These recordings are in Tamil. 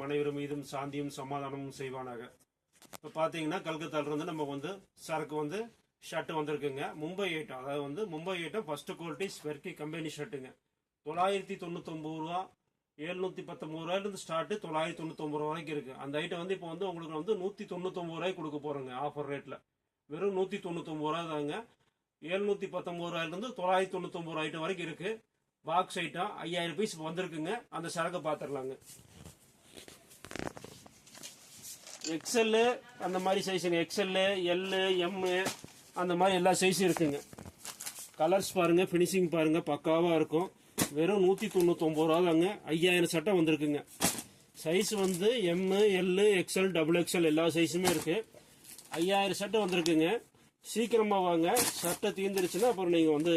நம் மீதும் சாந்தியும் சமாதானமும் செய்வானாக. இப்போ பார்த்தீங்கன்னா கல்கத்தால இருந்து நம்ம வந்து சரக்கு வந்து ஷர்ட் வந்திருக்குங்க. மும்பை ஐட்டம் அதாவது வந்து மும்பை ஐட்டம் ஃபர்ஸ்ட் குவாலிட்டி ஸ்வெர்கி கம்பெனி ஷர்ட்டுங்க. தொள்ளாயிரத்தி தொண்ணூத்தொம்பது ரூபா எழுநூத்தி பத்தொம்பது ரூபாயிலிருந்து ஸ்டார்ட் தொள்ளாயிரத்தி தொண்ணூத்தொம்பது ரூபா வரைக்கும் இருக்கு. அந்த ஐட்டம் வந்து இப்போ வந்து உங்களுக்கு வந்து நூத்தி தொண்ணூத்தொம்பது ரூபாய்க்கு கொடுக்க போறோங்க ஆஃபர் ரேட்ல வெறும் நூத்தி தொண்ணூத்தொம்பது ரூபா தாங்க. எழுநூத்தி பத்தொம்பது ரூபாயிலிருந்து தொள்ளாயிரத்தி தொண்ணூத்தொம்பது ரூபா ஐட்டம் வரைக்கும் இருக்கு. பாக்ஸ் ஐட்டம் ஐயாயிரம் பீஸ் வந்திருக்குங்க. அந்த சரக்கை பார்த்துடலாங்க எக்ஸ்எல்லு அந்த மாதிரி சைஸுங்க எக்ஸ்எல்லு எல்லு எம்மு அந்த மாதிரி எல்லா சைஸும் இருக்குங்க. கலர்ஸ் பாருங்கள் ஃபினிஷிங் பாருங்கள் பக்காவாக இருக்கும். வெறும் நூற்றி தொண்ணூத்தொம்பது ரூபா தாங்க ஐயாயிரம் சட்டை வந்திருக்குங்க. சைஸ் வந்து M L XL double XL எல்லா சைஸுமே இருக்குது ஐயாயிரம் சட்டை வந்திருக்குங்க. சீக்கிரமாக வாங்க. சட்டை தீர்ந்துருச்சுன்னா அப்புறம் நீங்கள் வந்து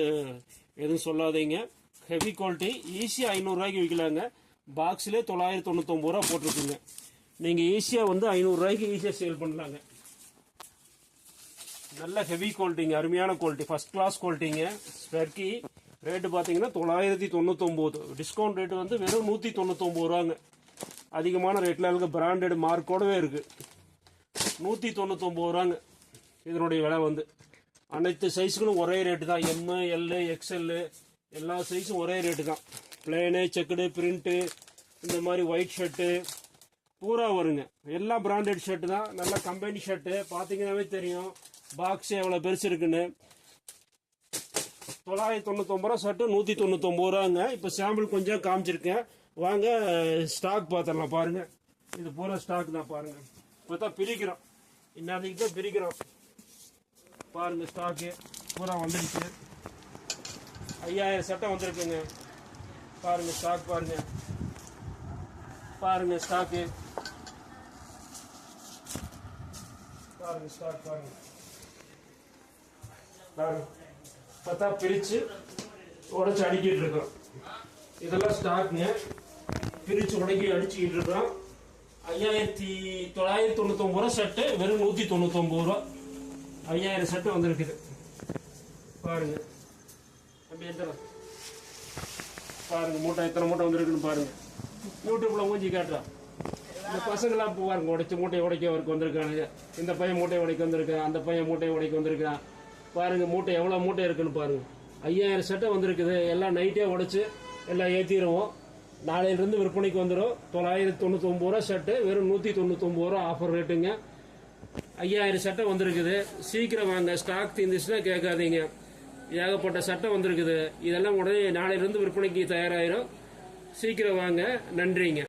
எதுவும் சொல்லாதீங்க. ஹெவி குவாலிட்டி ஈஸியாக ஐநூறுரூவாய்க்கு விற்கலாங்க பாக்ஸ்லேயே தொள்ளாயிரத்தி தொண்ணூத்தொம்பது ரூபா போட்டிருக்குங்க. நீங்கள் ஈஸியாக வந்து ஐநூறுரூவாய்க்கு ஈஸியாக சேல் பண்ணலாங்க. நல்ல ஹெவி குவாலிட்டிங்க அருமையான குவாலிட்டி ஃபர்ஸ்ட் கிளாஸ் குவாலிட்டிங்க ஸ்பெர்கி ரேட்டு பார்த்தீங்கன்னா தொள்ளாயிரத்தி தொண்ணூத்தொம்போது. டிஸ்கவுண்ட் ரேட்டு வந்து வெறும் நூற்றி தொண்ணூத்தொம்பது ரூபாங்க. அதிகமான ரேட்டில் இருக்க பிராண்டட் மார்க்கோடவே இருக்குது நூற்றி தொண்ணூத்தொம்பது ரூபாங்க. இதனுடைய விலை வந்து. அனைத்து சைஸுகளும் ஒரே ரேட்டு தான். எம்மு எல்லு எக்ஸ்எல்லு எல்லா சைஸும் ஒரே ரேட்டு தான். பிளேனு செக்குடு பிரிண்ட்டு இந்த மாதிரி ஒயிட் ஷர்ட்டு பூரா வருங்க. எல்லாம் பிராண்டட் ஷர்ட் தான். நல்ல கம்பெனி ஷர்ட்டு பார்த்தீங்கன்னாவே தெரியும். பாக்ஸ் எவ்வளோ பெருசு இருக்குன்னு. தொள்ளாயிரத்தி தொண்ணூத்தொம்பது ரூபா ஷர்ட்டு நூற்றி தொண்ணூத்தொம்பது ரூபாங்க. இப்போ சாம்பிள் கொஞ்சம் காமிச்சிருக்கேன். வாங்க ஸ்டாக் பார்த்துடலாம் பாருங்க. இது பூரா ஸ்டாக் தான் பாருங்க. இப்போ தான் பிரிக்கிறோம். இன்னைக்கு தான் பிரிக்கிறோம். பாருங்க ஸ்டாக்கு பூரா வந்துருச்சு. ஐயாயிரம் சட்டை வந்திருக்குங்க. பாருங்க ஸ்டாக் பாருங்க. பாருங்க ஸ்டாக்கு ஆறு ஸ்டாக் பாருங்க பாருங்க பார்த்தா பிரிச்சு உடச்சி அடிக்கிட்டு இருக்கோம் இதெல்லாம் ஸ்டாக்குங்க பிரிச்சு உடக்கி அடிச்சுக்கிட்டு இருக்கோம் ஐயாயிரத்தி தொள்ளாயிரத்தி தொண்ணூத்தொம்பது ரூபா ஷர்ட்டு வெறும் நூற்றி தொண்ணூத்தொம்பது ரூபா. ஐயாயிரம் ஷர்ட்டு வந்திருக்குது. பாருங்க. தம்பி எத்தனை? பாருங்க மூட்டை எத்தனை மூட்டை வந்திருக்குன்னு பாருங்க. யூடியூப்ல மூஞ்சி காட்டுறான் இந்த பசங்களாம் இப்போ பாருங்க உடைச்சு மூட்டையை உடைக்க அவருக்கு வந்திருக்கானுங்க இந்த பையன் மூட்டையை உடைக்க வந்திருக்கான் அந்த பையன் மூட்டையை உடைக்க வந்திருக்கான் பாருங்க மூட்டை எவ்வளோ மூட்டை இருக்குன்னு பாருங்க. ஐயாயிரம் சட்டை வந்திருக்குது. எல்லாம் நைட்டே உடைச்சு எல்லாம் ஏற்றிடுவோம் நாளையிலிருந்து விற்பனைக்கு வந்துடும் தொள்ளாயிரத்தி தொண்ணூத்தொம்பது ரூபா ஷர்ட்டு வெறும் நூற்றி தொண்ணூத்தொம்பது ரூபா ஆஃபர் ரேட்டுங்க ஐயாயிரம் சட்டை வந்திருக்குது. சீக்கிரம் வாங்க. ஸ்டாக் தீர்ந்துச்சுன்னா கேட்காதீங்க. ஏகப்பட்ட சட்டை வந்திருக்குது. இதெல்லாம் உடனே நாளையிலிருந்து விற்பனைக்கு தயாராயிரும். சீக்கிரம் வாங்க. நன்றிங்க.